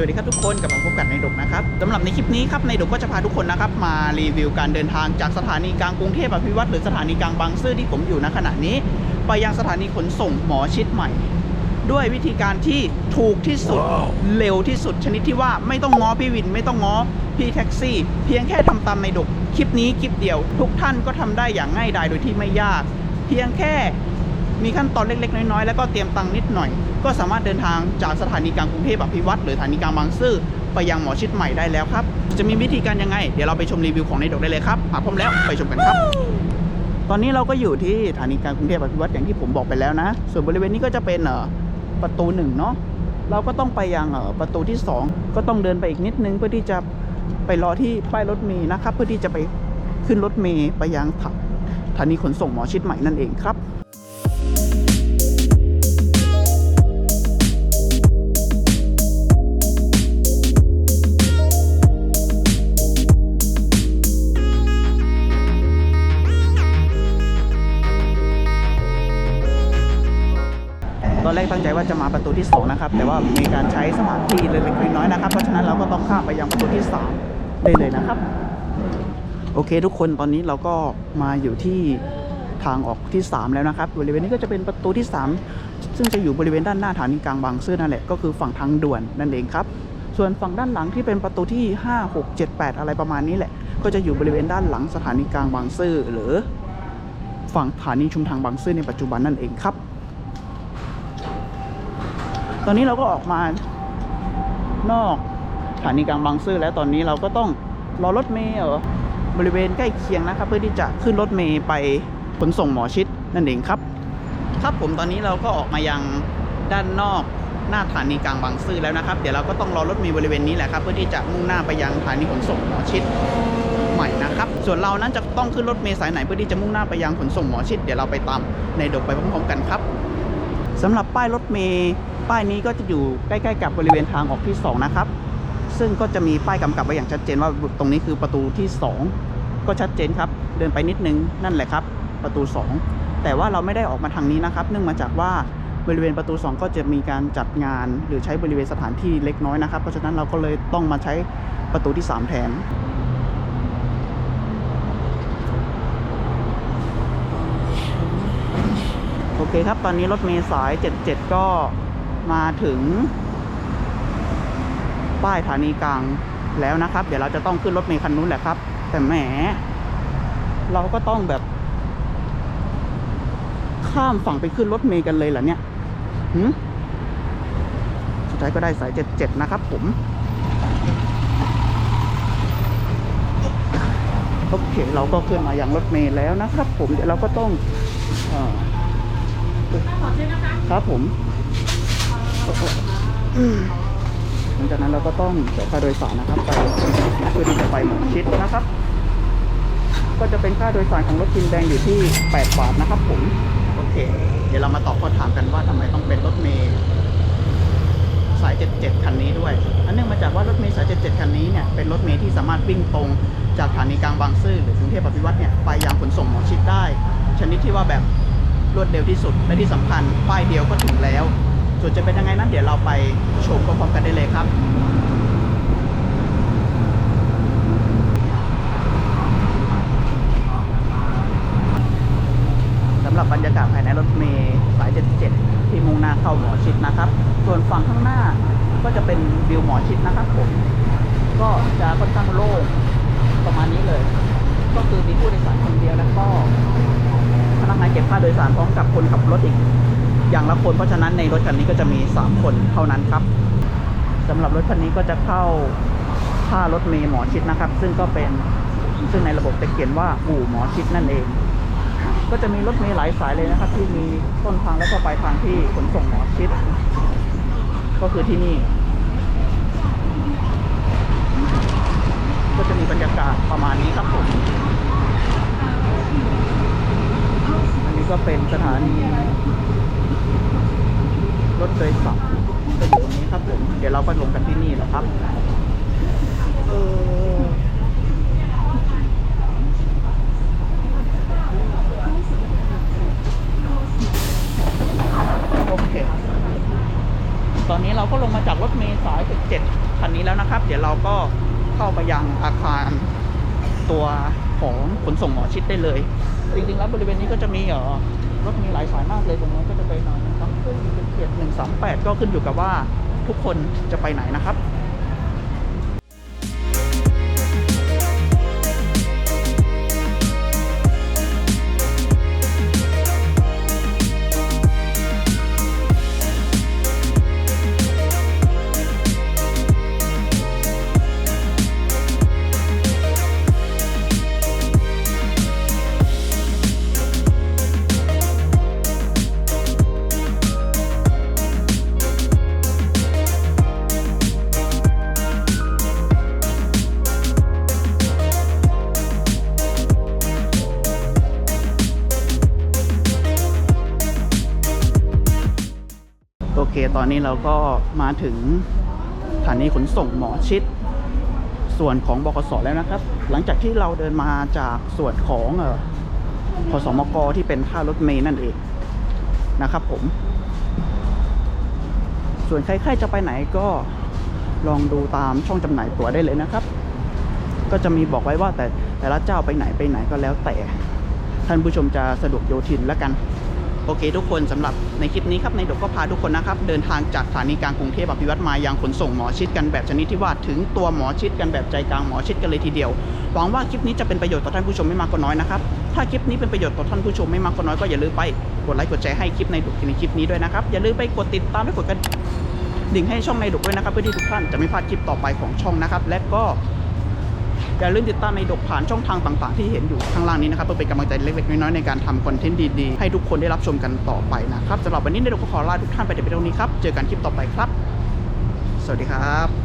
วัสดีครับทุกคนกลับมาพบกันในดกนะครับสำหรับในคลิปนี้ครับในดกก็จะพาทุกคนนะครับมารีวิวการเดินทางจากสถานีกลางกรุงเทพอภิวัตรหรือสถานีกลางบางซื่อที่ผมอยู่ณขณะนี้ ไปยังสถานีขนส่งหมอชิดใหม่ ด้วยวิธีการที่ถูกที่สุดเร็วที่สุดชนิดที่ว่าไม่ต้องง้อพี่วิน ไม่ต้องง้อพี่แท็กซี่ เพียงแค่ทำตามในดกคลิปนี้คลิปเดียว ทุกท่านก็ทำได้อย่างง่ายดายโดยที่ไม่ยาก เพียงแค่ มีขั้นตอนเล็ก ๆ น้อยๆ แล้วก็เตรียมตังค์นิดหน่อย ก็สามารถเดินทางจากสถานีกลางกรุงเทพอภิวัตรหรือสถานีกลางบางซื่อไปยังหมอชิดใหม่ได้แล้วครับ จะมีวิธีการยังไง เดี๋ยวเราไปชมรีวิวของในดกได้เลยครับหากพร้อมแล้วไปชมกันครับ ตอนนี้เราก็อยู่ที่สถานีกลางกรุงเทพอภิวัตรอย่างที่ผมบอกไปแล้วนะ ส่วนบริเวณนี้ก็จะเป็นประตูหนึ่งเนาะเราก็ต้องไปยังประตูที่สองก็ต้องเดินไปอีกนิดนึงเพื่อที่จะไปรอที่ป้ายรถเมล์นะครับ เพื่อที่จะไปขึ้นรถเมล์ไปยังสถานีขนส่งหมอชิดใหม่นั่นเองครับ อนแรกตั้งใจว่าจะมาประตูที่สองนะครับ แต่ว่ามีการใช้สถานที่เล็กๆน้อยๆนะครับ เพราะฉะนั้นเราก็ต้องข้ามไปยังประตูที่สามได้เลยนะครับ โอเคทุกคนตอนนี้เราก็มาอยู่ที่ทางออกที่ 3 แล้วนะครับ บริเวณนี้ก็จะเป็นประตูที่ 3 ซึ่งจะอยู่บริเวณด้านหน้าสถานีกลางบางซื่อนั่นแหละก็คือฝั่งทางด่วนนั่นเองครับ ส่วนฝั่งด้านหลังที่เป็นประตูที่ 5 6 7 8 อะไรประมาณนี้แหละ ก็จะอยู่บริเวณด้านหลังสถานีกลางบางซื่อหรือ ฝั่งสถานีชุมทางบางซื่อในปัจจุบันนั่นเองครับ ตอนนี้เราก็ออกมานอกสถานีกลางบางซื่อแล้วตอนนี้เราก็ต้องรอรถเมล์บริเวณใกล้เคียงนะครับ เพื่อที่จะขึ้นรถเมล์ไปขนส่งหมอชิดนั่นเองครับ ครับผมตอนนี้เราก็ออกมายังด้านนอกหน้าสถานีกลางบางซื่อแล้วนะครับ เดี๋ยวเราก็ต้องรอรถเมล์บริเวณนี้แหละครับเพื่อที่จะมุ่งหน้าไปยังสถานีขนส่งหมอชิดใหม่นะครับ ส่วนเรานั้นจะต้องขึ้นรถเมล์สายไหนเพื่อที่จะมุ่งหน้าไปยังขนส่งหมอชิดเดี๋ยวเราไปตามในดกไปพร้อมๆกันครับสำหรับป้ายรถเมย์ ป้ายนี้ก็จะอยู่ใกล้ๆกับบริเวณทางออกที่ 2 นะครับ ซึ่งก็จะมีป้ายกำกับไว้อย่างชัดเจนว่าตรงนี้คือประตูที่ 2 ก็ชัดเจนครับ เดินไปนิดนึงนั่นแหละครับ ประตู 2 แต่ว่าเราไม่ได้ออกมาทางนี้นะครับ เนื่องมาจากว่าบริเวณประตู 2 ก็จะมีการจัดงาน หรือใช้บริเวณสถานที่เล็กน้อยนะครับ เพราะฉะนั้นเราก็เลยต้องมาใช้ประตูที่ 3 แทนโอเคครับ ตอนนี้รถเมล์สาย 77 ก็ มาถึง ป้ายสถานีกลางแล้วนะครับ เดี๋ยวเราจะต้องขึ้นรถเมล์คันนู้นแหละครับ แต่แหม เราก็ต้องแบบ ข้ามฝั่งไปขึ้นรถเมล์กันเลยเหรอเนี่ยหืมสุดท้ายก็ได้สาย77นะครับผม โอเค เราก็ขึ้นมาอย่างรถเมล์แล้วนะครับ ผมเดี๋ยวเราก็ต้องเอ่อครับผม หลังจากนั้นเราก็ต้องเสียค่าโดยสารนะครับไปเพื่อที่จะไปหมอชิดนะครับ ก็จะเป็นค่าโดยสารของรถจินแดงอยู่ที่ 8 บาทนะครับผม โอเค เดี๋ยวเรามาตอบข้อถามกันว่าทำไมต้องเป็นรถเมล์สาย 77 คันนี้ด้วย อันเนื่องมาจากว่ารถเมล์สาย 77 คันนี้เนี่ย เป็นรถเมล์ที่สามารถวิ่งตรงจากสถานีกลางบางซื่อหรือกรุงเทพอภิวัตรเนี่ยไปยังขนส่งหมอชิดได้ ชนิดที่ว่าแบบรวดเร็วที่สุดและที่สำคัญป้ายเดียวก็ถึงแล้ว ส่วนจะเป็นยังไงนั้นเดี๋ยวเราไปชมพร้อมๆกันได้เลยครับสำหรับบรรยากาศภายในรถเมล์สาย 77 ที่มุ่งหน้าเข้าหมอชิดนะครับ ส่วนฝั่งข้างหน้าก็จะเป็นวิวหมอชิดนะครับผม ก็จะค่อนข้างโล่งประมาณนี้เลย ก็คือมีผู้โดยสารคนเดียวแล้วก็พนักงานเก็บค่าโดยสารพร้อมกับคนขับรถอีก อย่างละคนเพราะฉะนั้นในรถคันนี้ก็จะมี 3 คนเท่านั้นครับสำหรับรถคันนี้ก็จะเข้าท่ารถเมย์หมอชิดนะครับ ซึ่งก็เป็นซึ่งในระบบจะเขียนว่าอู่หมอชิดนั่นเอง ก็จะมีรถเมย์หลายสายเลยนะครับ ที่มีต้นทางและก็ปลายทางที่ขนส่งหมอชิด ก็คือที่นี่ ก็จะมีบรรยากาศประมาณนี้ครับผมอันนี้ก็เป็นสถานี รถโดยสารก็อยู่ตรงนี้ครับผมเดี๋ยวเราก็ลงกันที่นี่แหละครับเออโอเค ตอนนี้เราก็ลงมาจากรถเมล์สาย17คันนี้แล้วนะครับ เดี๋ยวเราก็เข้าไปยังอาคารตัวของขนส่งหมอชิดได้เลย จริงๆแล้วบริเวณนี้ก็จะมีเออรถมีหลายสายมากเลยตรงนั้นก็จะไปหน่อยนะครับขึ้นเป็น เขตหนึ่งสามแปดก็ขึ้นอยู่กับว่าทุกคนจะไปไหนนะครับ เค ตอนนี้เราก็มาถึงสถานีขนส่งหมอชิด ส่วนของบกสแล้วนะครับ หลังจากที่เราเดินมาจากส่วนของเอ่อขสมกที่เป็นท่ารถเมย์นั่นเองนะครับผม ส่วนใครๆจะไปไหนก็ลองดูตามช่องจำหน่ายตั๋วได้เลยนะครับ ก็จะมีบอกไว้ว่าแต่แต่ละเจ้าไปไหนไปไหนก็แล้วแต่ ท่านผู้ชมจะสะดวกโยทินแล้วกัน โอเค ทุกคนสำหรับในคลิปนี้ครับในดกก็พาทุกคนนะครับ เดินทางจากสถานีกลางกรุงเทพอภิวัตมายังขนส่งหมอชิดกันแบบชนิดที่ว่าถึงตัวหมอชิดกันแบบใจกลางหมอชิดกันเลยทีเดียวหวังว่าคลิปนี้จะเป็นประโยชน์ต่อท่านผู้ชมไม่มากก็น้อยนะครับถ้าคลิปนี้เป็นประโยชน์ต่อท่านผู้ชมไม่มากก็น้อยก็อย่าลืมไปกดไลค์กดแชร์ให้คลิปในดกในคลิปนี้ด้วยนะครับอย่าลืมไปกดติดตามและกดกระดิ่งให้ช่องในดกด้วยนะครับเพื่อที่ทุกท่านจะไม่พลาดคลิปต่อไปของช่องนะครับและก็ อย่าลืมติดตามในดกผ่านช่องทางต่างๆ ที่เห็นอยู่ข้างล่างนี้นะครับเพื่อเป็นกำลังใจเล็กๆน้อยๆในการทำคอนเทนต์ดีๆให้ทุกคนได้รับชมกันต่อไปนะครับสำหรับวันนี้ในดกขอลาทุกท่านไปเพียงเท่านี้ครับเจอกันคลิปต่อไปครับ สวัสดีครับ